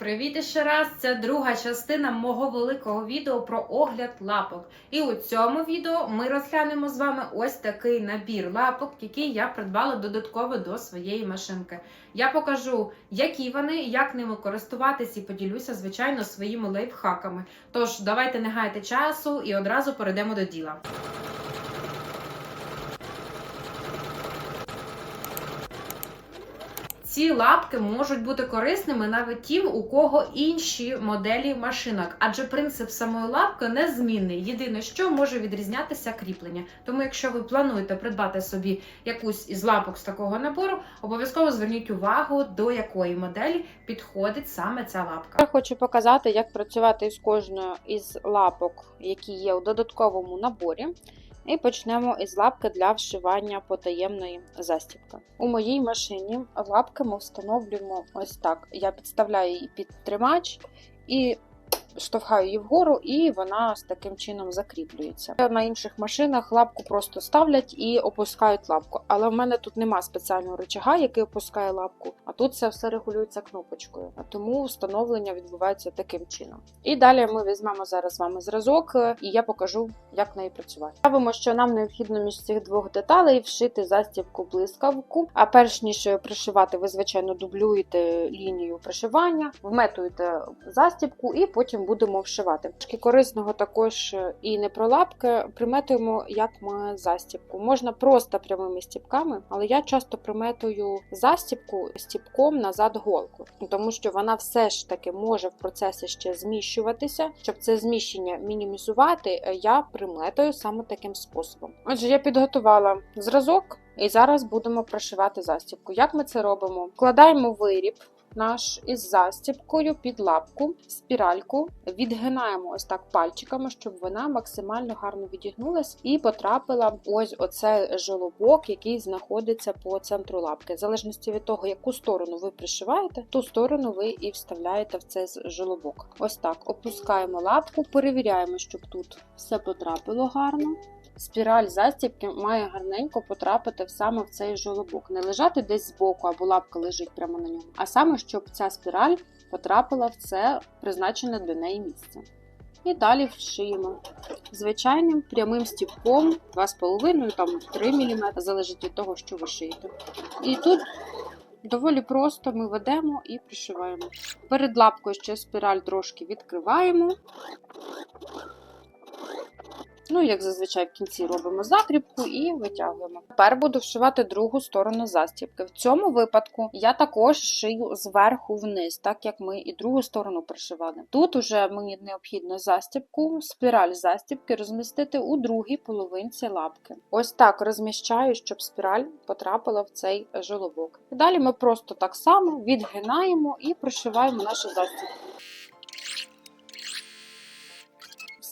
Привіт ще раз! Це друга частина мого великого відео про огляд лапок. І у цьому відео ми розглянемо з вами ось такий набір лапок, який я придбала додатково до своєї машинки. Я покажу, які вони, як ними користуватись, і поділюся, звичайно, своїми лайфхаками. Тож давайте не гайте часу і одразу перейдемо до діла. Ці лапки можуть бути корисними навіть тим, у кого інші моделі машинок, адже принцип самої лапки незмінний. Єдине, що може відрізнятися кріплення. Тому, якщо ви плануєте придбати собі якусь із лапок з такого набору, обов'язково зверніть увагу, до якої моделі підходить саме ця лапка. Я хочу показати, як працювати із кожною із лапок, які є у додатковому наборі. І почнемо із лапки для вшивання потаємної застібки. У моїй машині лапки ми встановлюємо ось так. Я підставляю її під тримач і штовхаю її вгору, і вона з таким чином закріплюється. На інших машинах лапку просто ставлять і опускають лапку. Але в мене тут нема спеціального рычага, який опускає лапку, а тут це все регулюється кнопочкою. Тому встановлення відбувається таким чином. І далі ми візьмемо зараз з вами зразок, е, і я покажу, як неї працювати. Ставимо, що нам необхідно між цих двох деталей вшити застібку блискавку. А перш ніж пришивати, ви звичайно дублюєте лінію пришивання, вметуєте застібку і потім будемо вшивати. Трошки корисного також і не про лапки. Приметуємо, як ми застібку. Можна просто прямими стіпками, але я часто приметую застібку стіпком назад голку, тому що вона все ж таки може в процесі ще зміщуватися. Щоб це зміщення мінімізувати, я приметую саме таким способом. Отже, я підготувала зразок. І зараз будемо прошивати застібку. Як ми це робимо? Вкладаємо виріб наш із застібкою під лапку, спіральку, відгинаємо ось так пальчиками, щоб вона максимально гарно відігнулась і потрапила ось оцей жолобок, який знаходиться по центру лапки. В залежності від того, яку сторону ви пришиваєте, ту сторону ви і вставляєте в цей жолобок. Ось так опускаємо лапку, перевіряємо, щоб тут все потрапило гарно. Спіраль застібки має гарненько потрапити саме в цей жолобок, не лежати десь збоку або лапка лежить прямо на ньому, а саме, щоб ця спіраль потрапила в це призначене для неї місце. І далі вшиємо звичайним прямим стіпком 2,5 там 3 мм, залежить від того, що ви шиєте. І тут доволі просто ми ведемо і пришиваємо. Перед лапкою ще спіраль трошки відкриваємо. Ну, як зазвичай в кінці робимо закріпку і витягуємо. Тепер буду вшивати другу сторону застібки. В цьому випадку я також шию зверху вниз, так як ми і другу сторону пришивали. Тут уже мені необхідно застібку, спіраль застібки розмістити у другій половинці лапки. Ось так розміщаю, щоб спіраль потрапила в цей жолобок. Далі ми просто так само відгинаємо і пришиваємо нашу застібку.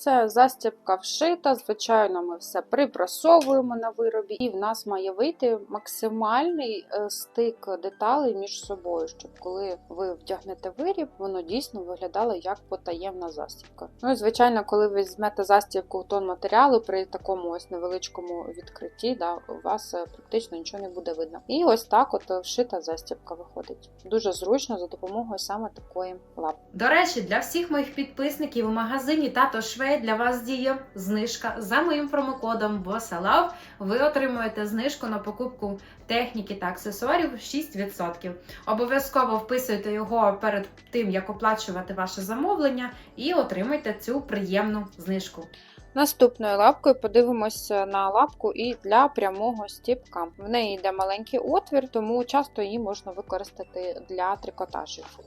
Все, застібка вшита, звичайно, ми все припрасовуємо на виробі, і в нас має вийти максимальний е, стик деталей між собою, щоб коли ви вдягнете виріб, воно дійсно виглядало як потаємна застібка. Ну і звичайно, коли ви візьмете застібку в тон матеріалу при такому ось невеличкому відкритті, да, у вас е, практично нічого не буде видно. І ось так от е, вшита застібка виходить. Дуже зручно за допомогою саме такої лапки. До речі, для всіх моїх підписників у магазині Тато Швей для вас діє знижка за моїм промокодом BOSSALOVE. Ви отримуєте знижку на покупку техніки та аксесуарів 6%. Обов'язково вписуйте його перед тим, як оплачувати ваше замовлення, і отримайте цю приємну знижку. Наступною лапкою подивимося на лапку і для прямого стіпка. В неї йде маленький отвір, тому часто її можна використати для трикотажів.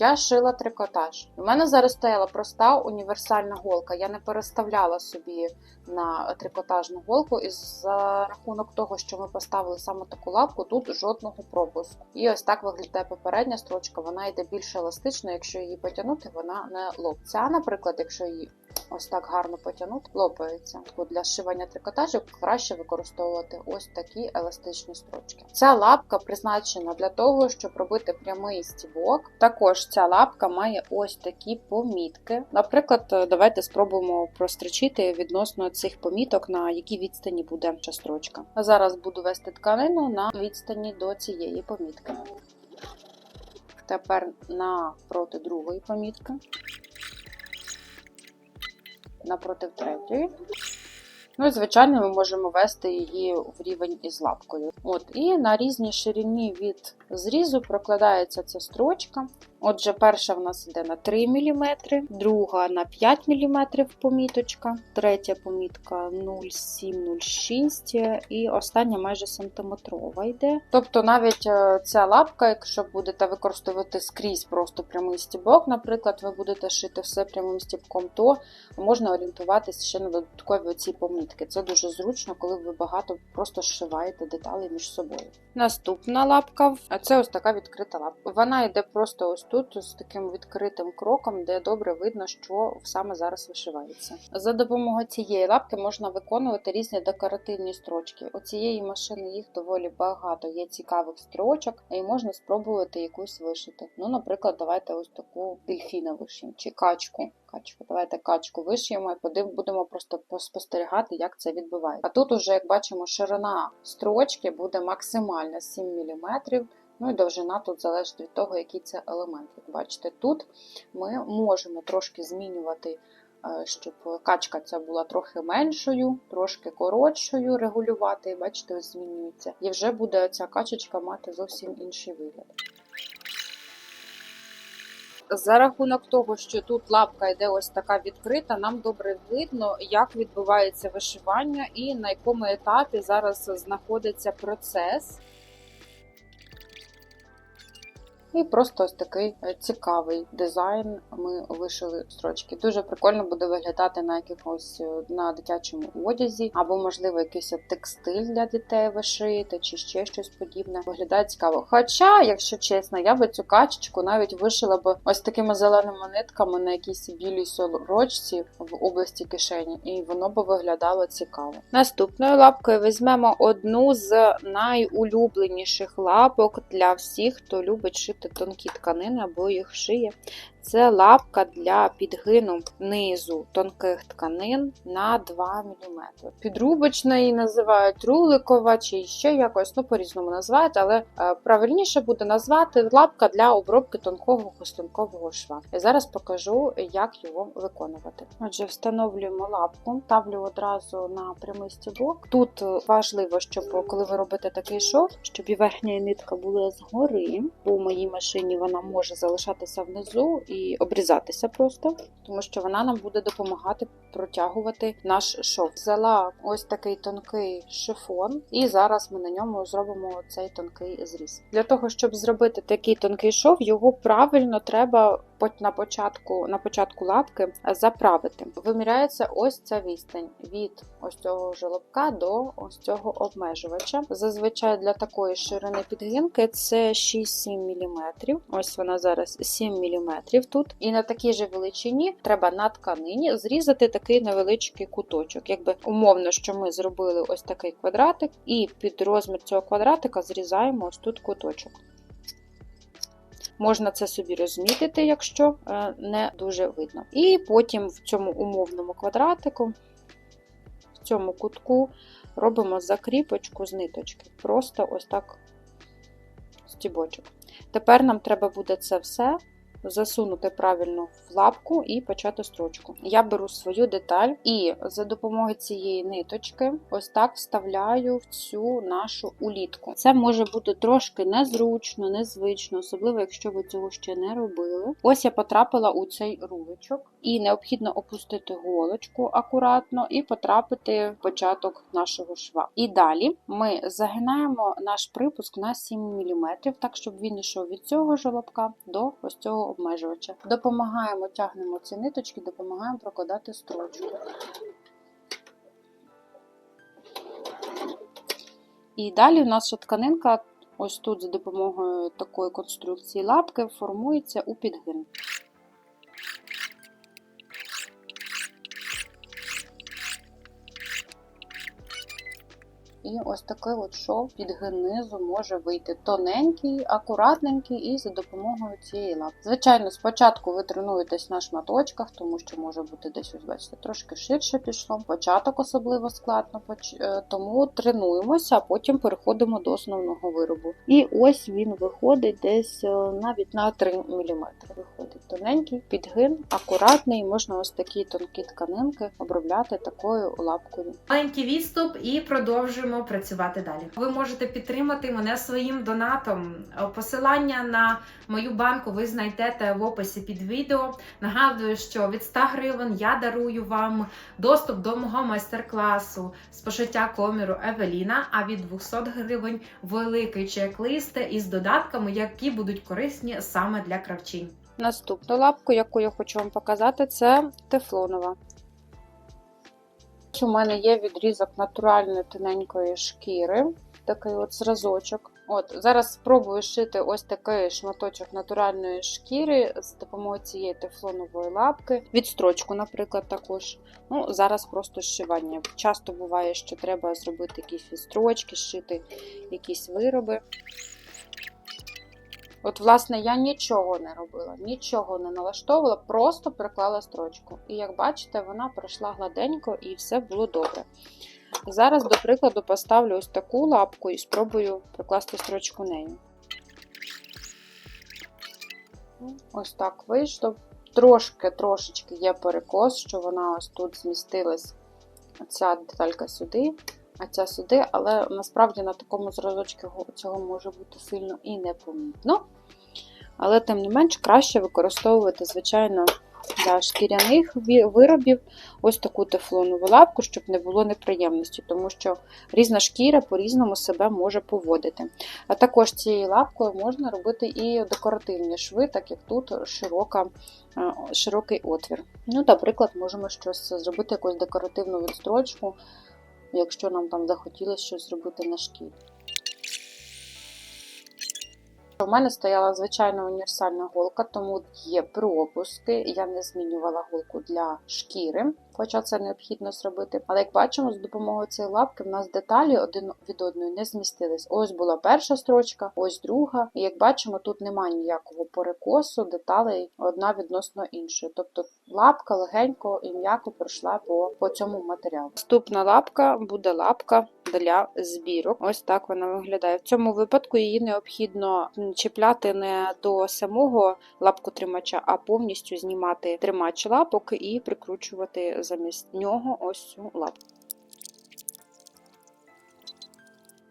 Я шила трикотаж. У мене зараз стояла проста універсальна голка. Я не переставляла собі на трикотажну голку, і за рахунок того, що ми поставили саме таку лапку, тут жодного пропуску. І ось так виглядає попередня строчка. Вона йде більш еластично, якщо її потягнути, вона не лоп. Ця, наприклад, якщо її ось так гарно потягнути, лопається. Для зшивання трикотажів краще використовувати ось такі еластичні строчки. Ця лапка призначена для того, щоб робити прямий стібок. Також ця лапка має ось такі помітки. Наприклад, давайте спробуємо прострочити відносно цих поміток, на якій відстані буде ця строчка. Зараз буду вести тканину на відстані до цієї помітки. Тепер напроти другої помітки. Напроти третьої. Ну і, звичайно, ми можемо вести її в рівень із лапкою. От, І на різній ширині від зрізу прокладається ця строчка. Отже, перша в нас йде на 3 мм, друга на 5 мм поміточка, третя помітка 0,7-0,6 і остання майже сантиметрова йде. Тобто навіть е, ця лапка, якщо будете використовувати скрізь просто прямий стібок, наприклад, ви будете шити все прямим стібком, то можна орієнтуватися ще на додаткові оці помітки. Це дуже зручно, коли ви багато просто зшиваєте деталі між собою. Наступна лапка це ось така відкрита лапка. Вона йде просто ось тут з таким відкритим кроком, де добре видно, що саме зараз вишивається. За допомогою цієї лапки можна виконувати різні декоративні строчки. У цієї машини їх доволі багато. Є цікавих строчок, і можна спробувати якусь вишити. Ну, наприклад, давайте ось таку дельфіна вишиємо чи качку. Качку, давайте качку вишиємо і подив, будемо просто спостерігати, як це відбувається. А тут уже, як бачимо, ширина строчки буде максимальна 7 мм. Ну і довжина тут залежить від того, який це елемент. Як бачите, тут ми можемо трошки змінювати, е, щоб качка ця була трохи меншою, трошки коротшою, регулювати. Бачите, ось змінюється. І вже буде ця качечка мати зовсім інший вигляд. За рахунок того, що тут лапка йде ось така відкрита, нам добре видно, як відбувається вишивання і на якому етапі зараз знаходиться процес. І просто ось такий е, цікавий дизайн ми вишили строчки. Дуже прикольно буде виглядати на якихось е, на дитячому одязі, або, можливо, якийсь текстиль для дітей вишити, чи ще щось подібне. Виглядає цікаво. Хоча, якщо чесно, я би цю качечку навіть вишила б ось такими зеленими нитками на якійсь білій сорочці в області кишені, і воно би виглядало цікаво. Наступною лапкою візьмемо одну з найулюбленіших лапок для всіх, хто любить шити тонкі тканини або їх шиє. Це лапка для підгину низу тонких тканин на 2 мм. Підрубочна її називають руликова чи ще якось, ну по-різному називають, але е, правильніше буде назвати лапка для обробки тонкого хустинкового шва. І зараз покажу, як його виконувати. Отже, встановлюємо лапку, ставлю одразу на прямий стібок. Тут важливо, щоб коли ви робите такий шов, щоб і верхня нитка була згори, бо у моїй машині вона може залишатися внизу і обрізатися просто, тому що вона нам буде допомагати протягувати наш шов. Взяла ось такий тонкий шифон, і зараз ми на ньому зробимо цей тонкий зріз. Для того, щоб зробити такий тонкий шов, його правильно треба на початку на початку лапки заправити. Виміряється ось ця відстань від ось цього жолобка до ось цього обмежувача. Зазвичай для такої ширини підгинки це 6-7 мм. Ось вона зараз 7 мм тут. І на такій же величині треба на тканині зрізати такий невеличкий куточок. Якби умовно, що ми зробили ось такий квадратик, і під розмір цього квадратика зрізаємо ось тут куточок. Можна це собі розмітити, якщо е, не дуже видно. І потім в цьому умовному квадратику, в цьому кутку, робимо закріпочку з ниточки. Просто ось так стібочок. Тепер нам треба буде це все засунути правильно в лапку і почати строчку. Я беру свою деталь і за допомогою цієї ниточки ось так вставляю в цю нашу улітку. Це може бути трошки незручно, незвично, особливо, якщо ви цього ще не робили. Ось я потрапила у цей рулечок, і необхідно опустити голочку акуратно і потрапити в початок нашого шва. І далі ми загинаємо наш припуск на 7 мм, так щоб він йшов від цього жолобка до ось цього обмежувача. Допомагаємо, тягнемо ці ниточки, допомагаємо прокладати строчку. І далі наша тканинка, ось тут за допомогою такої конструкції лапки, формується у підгин. І ось такий от шов під низу може вийти тоненький, акуратненький і за допомогою цієї лапки. Звичайно, спочатку ви тренуєтесь на шматочках, тому що може бути десь, ось бачите, трошки ширше пішло. Початок особливо складно, е, тому тренуємося, а потім переходимо до основного виробу. І ось він виходить десь е, навіть на 3 мм. Виходить тоненький, підгин, акуратний, можна ось такі тонкі тканинки обробляти такою лапкою. Маленький відступ і продовжуємо працювати далі. Ви можете підтримати мене своїм донатом. Посилання на мою банку ви знайдете в описі під відео. Нагадую, що від 100 гривень я дарую вам доступ до мого майстер-класу з пошиття коміру Евеліна. А від 200 гривень великий чек-лист із додатками, які будуть корисні саме для кравчинь. Наступну лапку, яку я хочу вам показати, це тефлонова. У мене є відрізок натуральної тоненької шкіри, такий от зразочок. От, зараз спробую шити ось такий шматочок натуральної шкіри з допомогою цієї тефлонової лапки. Відстрочку, наприклад, також. Ну, зараз просто зшивання. Часто буває, що треба зробити якісь відстрочки, зшити якісь вироби. От, власне, я нічого не робила, нічого не налаштовувала, просто приклала строчку. І як бачите, вона пройшла гладенько і все було добре. Зараз, до прикладу, поставлю ось таку лапку і спробую прикласти строчку нею. Ось так вийшло. Трошки, трошечки є перекос, що вона ось тут змістилась, ця деталька сюди, ця сюди, але насправді на такому зразочку цього може бути сильно і непомітно. Але, тим не менш, краще використовувати, звичайно, для шкіряних виробів ось таку тефлонову лапку, щоб не було неприємності, тому що різна шкіра по-різному себе може поводити. А також цією лапкою можна робити і декоративні шви, так як тут широка, е, широкий отвір. Ну, наприклад, можемо щось зробити, якусь декоративну відстрочку, якщо нам там захотілося щось робити на шкірі. У мене стояла звичайна універсальна голка, тому є пропуски. Я не змінювала голку для шкіри, хоча це необхідно зробити. Але як бачимо, з допомогою цієї лапки в нас деталі один від одної не змістились. Ось була перша строчка, ось друга. І як бачимо, тут немає ніякого перекосу, деталей одна відносно іншої. Тобто лапка легенько і м'яко пройшла по, по цьому матеріалу. Наступна лапка буде лапка для збірок. Ось так вона виглядає. В цьому випадку її необхідно чіпляти не до самого лапку тримача, а повністю знімати тримач лапок і прикручувати замість нього ось цю лапку.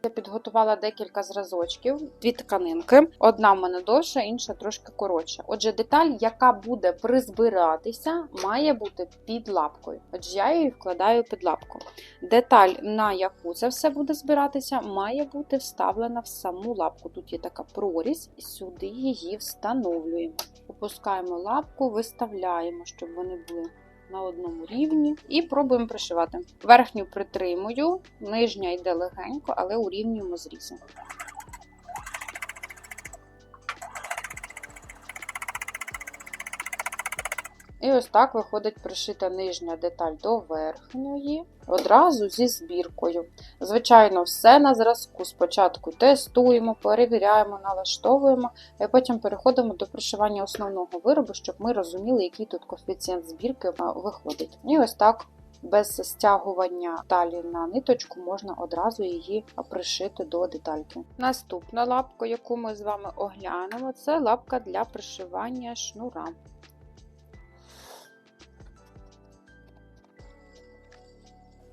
Я підготувала декілька зразочків, дві тканинки. Одна в мене довша, інша трошки коротша. Отже, деталь, яка буде призбиратися, має бути під лапкою. Отже, я її вкладаю під лапку. Деталь, на яку це все буде збиратися, має бути вставлена в саму лапку. Тут є така прорізь, сюди її встановлюємо. Опускаємо лапку, виставляємо, щоб вони були на одному рівні, і пробуємо пришивати. Верхню притримую, нижня йде легенько, але урівнюємо зрізи. І ось так виходить пришита нижня деталь до верхньої, одразу зі збіркою. Звичайно, все на зразку. Спочатку тестуємо, перевіряємо, налаштовуємо, а потім переходимо до пришивання основного виробу, щоб ми розуміли, який тут коефіцієнт збірки виходить. І ось так. Без стягування далі на ниточку можна одразу її пришити до детальки. Наступна лапка, яку ми з вами оглянемо, це лапка для пришивання шнура.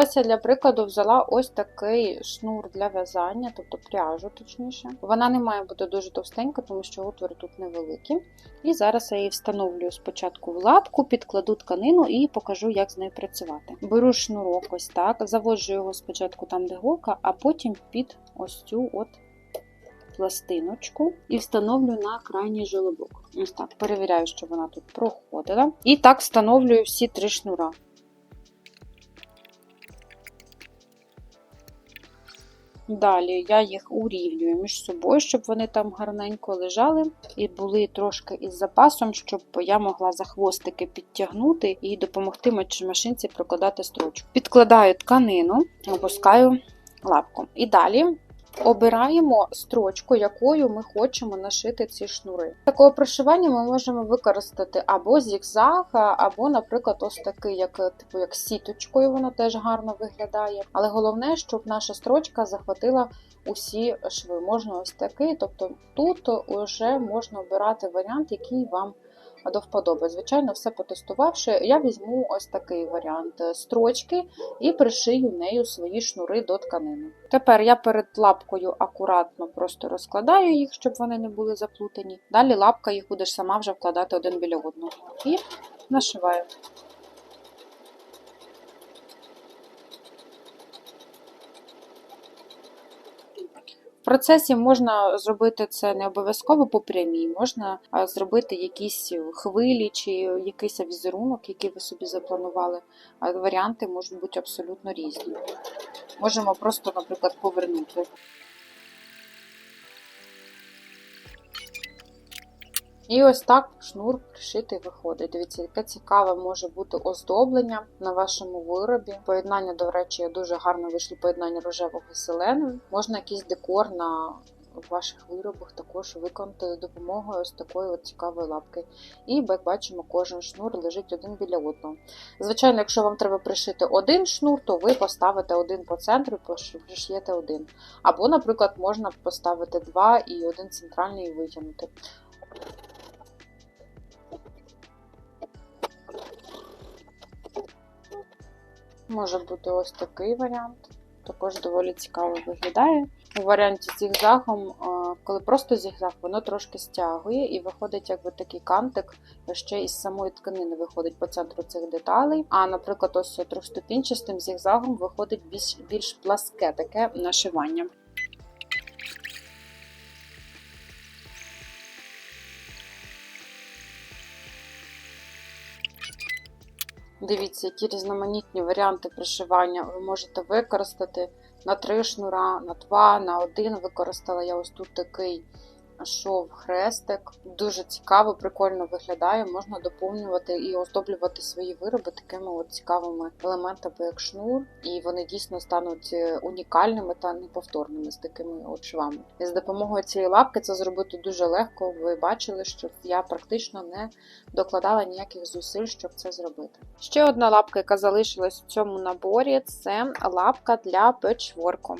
Ось я для прикладу взяла ось такий шнур для в'язання, тобто пряжу, точніше. Вона не має бути дуже товстенька, тому що отвори тут невеликі. І зараз я її встановлюю спочатку в лапку, підкладу тканину і покажу, як з нею працювати. Беру шнурок ось так, заводжу його спочатку там, де голка, а потім під ось цю от пластиночку і встановлю на крайній жолобок. Ось так, перевіряю, що вона тут проходила. І так встановлюю всі три шнура. Далі я їх урівнюю між собою, щоб вони там гарненько лежали і були трошки із запасом, щоб я могла за хвостики підтягнути і допомогти машинці прокладати строчку. Підкладаю тканину, опускаю лапку. І далі обираємо строчку, якою ми хочемо нашити ці шнури. Такого прошивання ми можемо використати або зігзаг, або, наприклад, ось такий, як типу як сіточкою, воно теж гарно виглядає. Але головне, щоб наша строчка захватила усі шви. Можна ось такий, тобто тут вже можна обирати варіант, який вам до вподоби. Звичайно, все потестувавши, я візьму ось такий варіант строчки і пришию нею свої шнури до тканини. Тепер я перед лапкою акуратно просто розкладаю їх, щоб вони не були заплутані. Далі лапка їх будеш сама вже вкладати один біля одного. І нашиваю. Процесі можна зробити це не обов'язково по прямій, можна зробити якісь хвилі чи якийсь візерунок, який ви собі запланували. Варіанти можуть бути абсолютно різні. Можемо просто, наприклад, повернути. І ось так шнур пришитий виходить. Дивіться, яке цікаве може бути оздоблення на вашому виробі. Поєднання, до речі, дуже гарно вийшло поєднання рожевого з зеленим. Можна якийсь декор на ваших виробах також виконати за допомогою ось такої от цікавої лапки. І, як бачимо, кожен шнур лежить один біля одного. Звичайно, якщо вам треба пришити один шнур, то ви поставите один по центру і пришиєте один. Або, наприклад, можна поставити два і один центральний і витягнути. Може бути ось такий варіант. Також доволі цікаво виглядає. У варіанті з зігзагом, е, коли просто зігзаг, воно трошки стягує і виходить якби такий кантик, ще із самої тканини виходить по центру цих деталей. А, наприклад, ось трьохступінчастим зігзагом виходить більш, більш пласке таке нашивання. Дивіться, які різноманітні варіанти пришивання ви можете використати на три шнура, на два, на один. Використала я ось тут такий шов хрестик. Дуже цікаво, прикольно виглядає. Можна доповнювати і оздоблювати свої вироби такими от цікавими елементами, як шнур, і вони дійсно стануть е, унікальними та неповторними з такими от швами. І з допомогою цієї лапки це зробити дуже легко. Ви бачили, що я практично не докладала ніяких зусиль, щоб це зробити. Ще одна лапка, яка залишилась у цьому наборі, це лапка для печворку.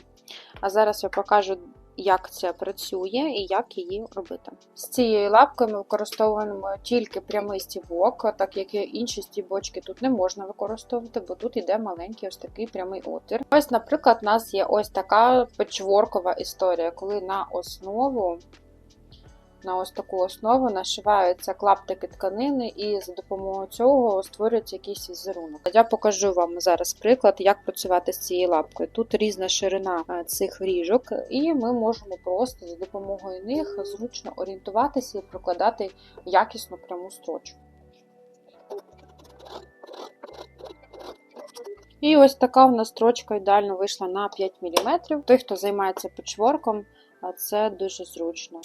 А зараз я покажу як це працює і як її робити. З цією лапкою ми використовуємо тільки прямий стівок, так як інші стібочки тут не можна використовувати, бо тут йде маленький ось такий прямий отвір. Ось, наприклад, у нас є ось така печворкова історія, коли на основу на ось таку основу нашиваються клаптики тканини, і за допомогою цього створюється якийсь візерунок. Я покажу вам зараз приклад, як працювати з цією лапкою. Тут різна ширина е, цих ріжок, і ми можемо просто за допомогою них зручно орієнтуватися і прокладати якісну пряму строчку. І ось така в нас строчка ідеально вийшла на 5 мм. Той, хто займається печворком, це дуже зручно.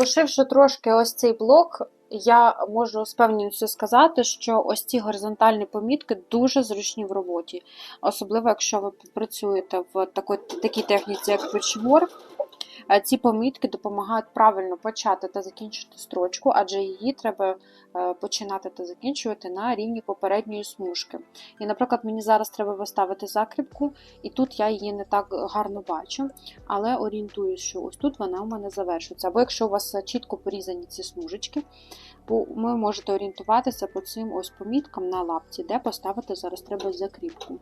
Пошивши трошки ось цей блок, я можу з певністю сказати, що ось ці горизонтальні помітки дуже зручні в роботі. Особливо, якщо ви працюєте в такій техніці, як печворк, ці помітки допомагають правильно почати та закінчити строчку, адже її треба е, починати та закінчувати на рівні попередньої смужки. І, наприклад, мені зараз треба виставити закріпку, і тут я її не так гарно бачу, але орієнтуюсь, що ось тут вона у мене завершується. Або якщо у вас чітко порізані ці смужечки, ви можете орієнтуватися по цим ось поміткам на лапці, де поставити зараз треба закріпку.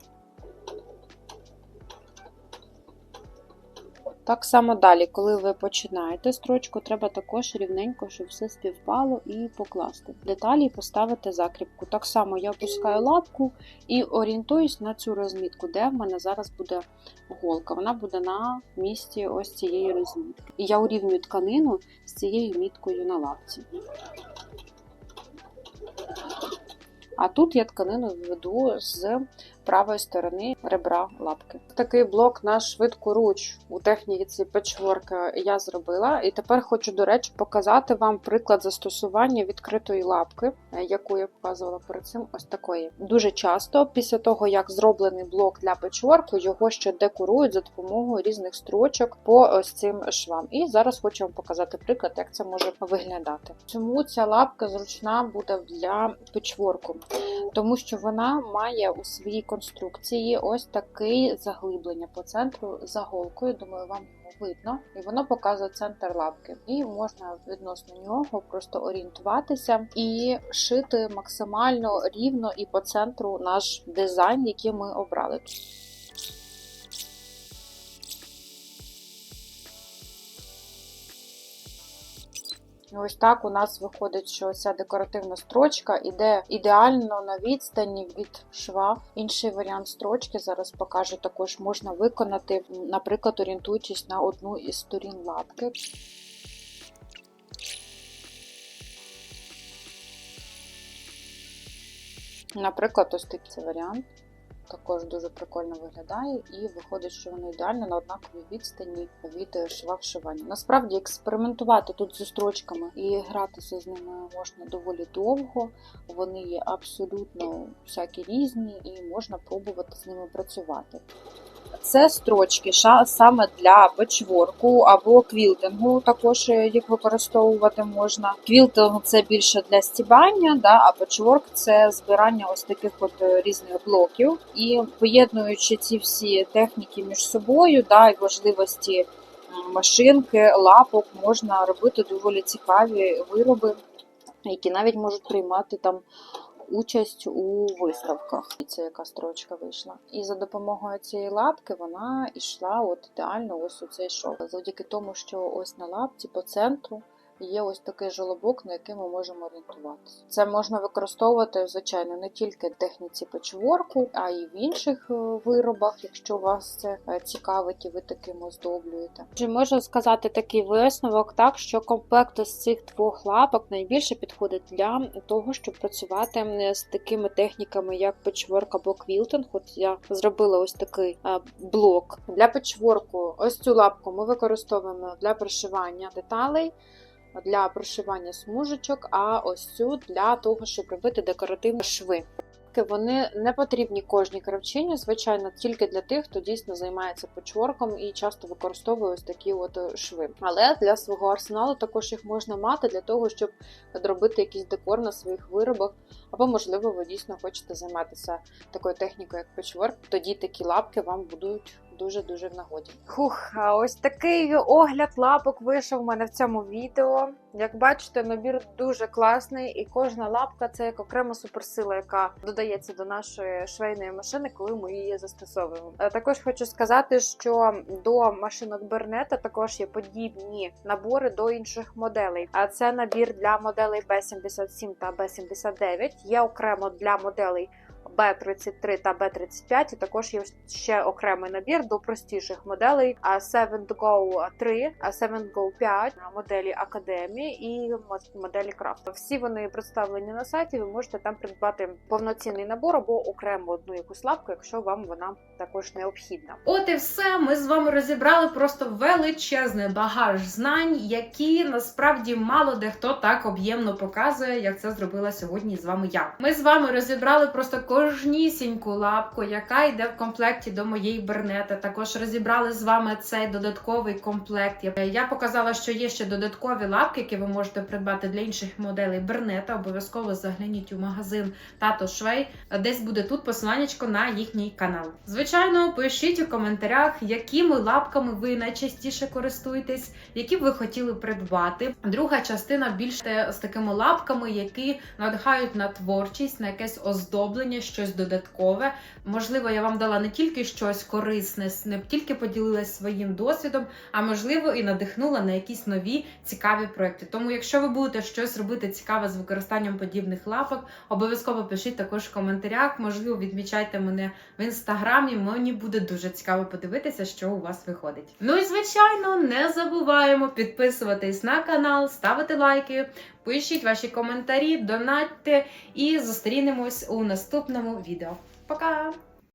Так само далі, коли ви починаєте строчку, треба також рівненько, щоб все співпало і покласти. Деталі поставити закріпку. Так само я опускаю лапку і орієнтуюсь на цю розмітку, де в мене зараз буде голка. Вона буде на місці ось цієї розмітки. І я урівнюю тканину з цією міткою на лапці. А тут я тканину введу з правої сторони ребра лапки. Такий блок на швидку руч у техніці печворк я зробила, і тепер хочу, до речі, показати вам приклад застосування відкритої лапки, е, яку я показувала перед цим. Ось такої. Дуже часто, після того як зроблений блок для печворку, його ще декорують за допомогою різних строчок по ось цим швам. І зараз хочу вам показати приклад, як це може виглядати. Чому ця лапка зручна буде для печворку? Тому що вона має у своїй конструкції ось такий заглиблення по центру за голкою. Думаю, вам його видно, і воно показує центр лапки. І можна відносно нього просто орієнтуватися і шити максимально рівно і по центру наш дизайн, який ми обрали. Ось так у нас виходить, що ця декоративна строчка іде ідеально на відстані від шва. Інший варіант строчки зараз покажу також можна виконати, наприклад, орієнтуючись на одну із сторін лапки. Наприклад, ось такий варіант. Також дуже прикольно виглядає, і виходить, що воно ідеально на однаковій відстані від шва вшивання. Насправді, експериментувати тут зі строчками і гратися з ними можна доволі довго. Вони є абсолютно всякі різні, і можна пробувати з ними працювати. Це строчки саме для печворку або квілтингу. Також е, їх використовувати можна. Квілтинг це більше для стібання, да, а печворк це збирання ось таких от е, різних блоків. І поєднуючи ці всі техніки між собою, да, і важливості машинки, лапок, можна робити доволі цікаві вироби, які навіть можуть приймати там участь у виставках. І це яка строчка вийшла. І за допомогою цієї лапки вона йшла от ідеально ось у цей шов. Завдяки тому, що ось на лапці по центру. Є ось такий жолобок, на який ми можемо орієнтуватися. Це можна використовувати, звичайно, не тільки в техніці печворку, а й в інших е, виробах, якщо вас це е, цікавить і ви таким оздоблюєте. Чи можу сказати такий висновок, так що комплект з цих двох лапок найбільше підходить для того, щоб працювати з такими техніками, як печворк або квілтинг. От я зробила ось такий е, блок для печворку. Ось цю лапку ми використовуємо для пришивання деталей для прошивання смужечок, а ось цю для того, щоб робити декоративні шви. Вони не потрібні кожній кравчині, звичайно, тільки для тих, хто дійсно займається печворком і часто використовує ось такі от шви. Але для свого арсеналу також їх можна мати для того, щоб робити якийсь декор на своїх виробах. Або, можливо, ви дійсно хочете займатися такою технікою, як печворк. Тоді такі лапки вам будуть дуже-дуже в нагоді. Хух, а ось такий огляд лапок вийшов у мене в цьому відео. Як бачите, набір дуже класний, і кожна лапка це як окрема суперсила, яка додається до нашої швейної машини, коли ми її застосовуємо. Е, Також хочу сказати, що до машинок Бернета також є подібні набори до інших моделей. А це набір для моделей B77 та B79. Є окремо для моделей. B33 та B35, і також є ще окремий набір до простіших моделей а 7 Go 3, а 7 Go 5 моделі Академії і моделі Craft. Всі вони представлені на сайті. Ви можете там придбати повноцінний набор або окремо одну якусь лапку, якщо вам вона також необхідна. От і все. Ми з вами розібрали просто величезний багаж знань, які насправді мало де хто так об'ємно показує, як це зробила сьогодні з вами я. Ми з вами розібрали просто кожнісіньку лапку, яка йде в комплекті до моєї бернета. Також розібрали з вами цей додатковий комплект. Я- показала, що є ще додаткові лапки, які ви можете придбати для інших моделей бернета. Обов'язково загляніть у магазин Тато Швей. Десь буде тут посиланнячко на їхній канал. Звичайно, пишіть у коментарях, якими лапками ви найчастіше користуєтесь, які б ви хотіли придбати. Друга частина більш те- з такими лапками, які надихають на творчість, на якесь оздоблення, щось додаткове. Можливо, я вам дала не тільки щось корисне, не тільки поділилась своїм досвідом, а можливо і надихнула на якісь нові цікаві проекти. Тому, якщо ви будете щось робити цікаве з використанням подібних лапок, обов'язково пишіть також в коментарях. Можливо, відмічайте мене в інстаграмі. Мені буде дуже цікаво подивитися, що у вас виходить. Ну і звичайно, не забуваємо підписуватись на канал, ставити лайки, пишіть ваші коментарі, донатьте і зустрінемось у наступному відео. Пока!